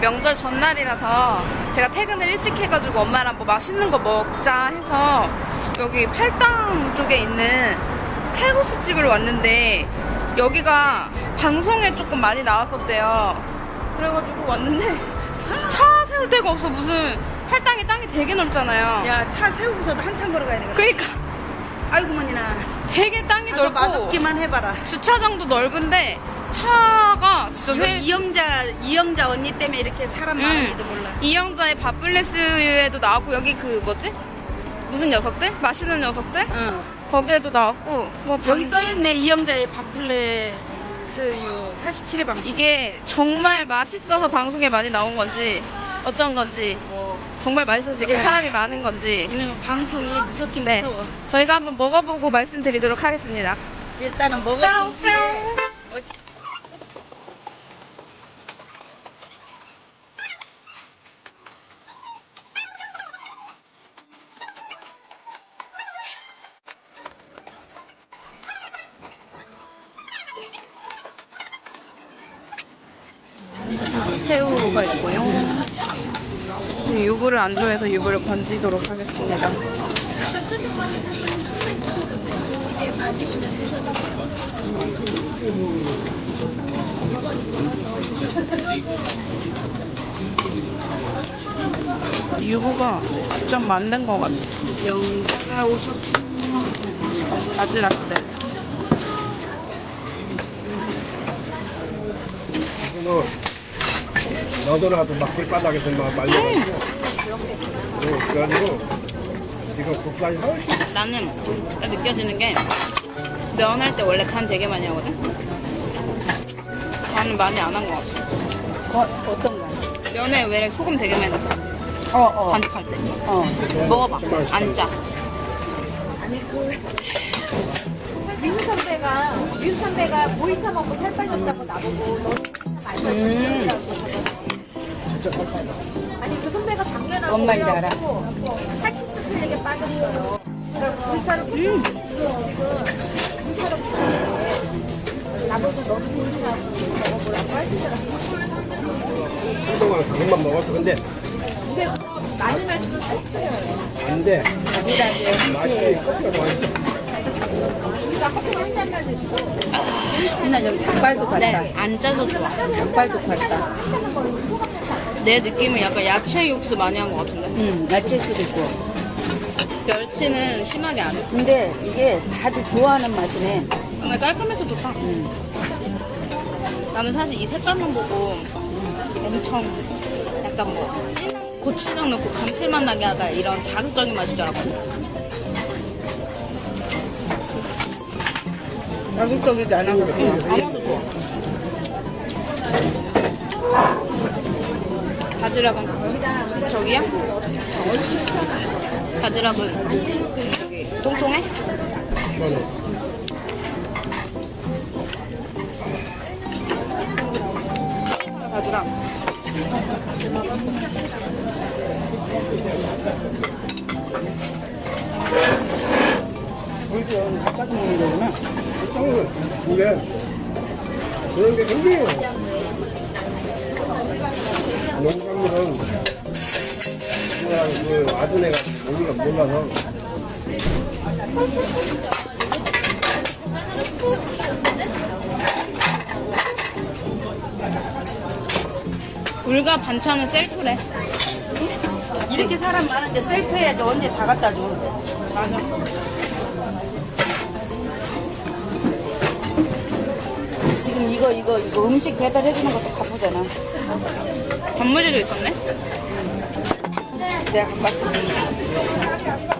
명절 전날이라서 제가 퇴근을 일찍 해가지고 엄마랑 뭐 맛있는 거 먹자 해서 여기 팔당 쪽에 있는 칼국수 집을 왔는데 여기가 방송에 조금 많이 나왔었대요. 그래가지고 왔는데 차 세울 데가 없어 무슨 팔당이 땅이 되게 넓잖아요. 야, 차 세우고서도 한참 걸어가야 되거든. 그러니까 아이고, 머니나. 되게 땅이 넓고 맛없기만 해봐라. 주차장도 넓은데 차가 진짜 세... 이영자, 이영자 언니 때문에 이렇게 사람 음. 많은지도 몰라. 이영자의 밥블레스에도 나왔고 여기 그 뭐지? 무슨 녀석들? 맛있는 녀석들? 응. 거기에도 나왔고 뭐 여기 방- 떠있네, 이영자의 밥플레스유 47회 방송. 이게 정말 맛있어서 방송에 많이 나온 건지 어쩐 건지 정말 맛있어서 이렇게 네. 사람이 많은 건지 이는 방송이 무섭긴 네 무서워. 저희가 한번 먹어보고 말씀드리도록 하겠습니다. 일단은 먹어. 따라오세요. 새우가 있고요. 유부를 안 좋아해서 유부를 건지도록 하겠습니다. 유부가 좀 만든 것 같아. 바지락들. 너 너더라도 막 길바닥에서 막 말려가지고 어, 그래가지고 지금 국산이 훨씬 나는 느껴지는 게 면할 때 원래 간 되게 많이 하거든? 간은 많이 안 한 것 같아. 어, 어떤 거? 면에 왜 소금 되게 많이 넣잖아. 어, 어. 반죽할 때. 어. 먹어봐. 안 짜. 미국 선배가 미국 선배가 보이차 먹고 살 빠졌다고 나보고 너는 안 음. 아니 그 선배가 작년하고 뭔 말인지 알아. 살집수 틀리게 빠졌어요. 그러니까 보이차를 음. 보이차를 나보고 너는 보이차하고 먹어보라고 하시더라고. 한동안 그것만 먹었어 근데 근데 뭐 많이 마시면 살쪄요. 안돼 맛이 커피가 더 맛있어 커피 한 잔만 드시고 맨날 여기 닭발도 갔다. 네, 안 짜서 좋아. 닭발도 갔다. 내 느낌은 약간 야채 육수 많이 한 것 같은데. 응, 야채 수도 있고. 멸치는 심하게 안 했어. 근데 이게 다들 좋아하는 맛이네. 근데 깔끔해서 좋다. 응. 나는 사실 이 색깔만 보고 엄청 약간 뭐 진한 고추장 넣고 감칠맛 나게 하다 이런 자극적인 맛인 줄 알았거든. 자극적이지 않아. 응, 아마도 좋아. 바지락은 저기야? 바지락은 통통해? 바지락. 닭가슴 먹는 거구나. 근데 그런 게 생겨요 농산물은 그냥 그 아둔애가 우리가 몰라서 굴과 반찬은 셀프래. 이렇게 사람 많은데 셀프 해야지 언제 다 갖다 줘. 맞아. 지금 이거 이거 이거 음식 배달해주는 것도 바쁘잖아. 단무지도 있었네? 내가 갖고 왔어.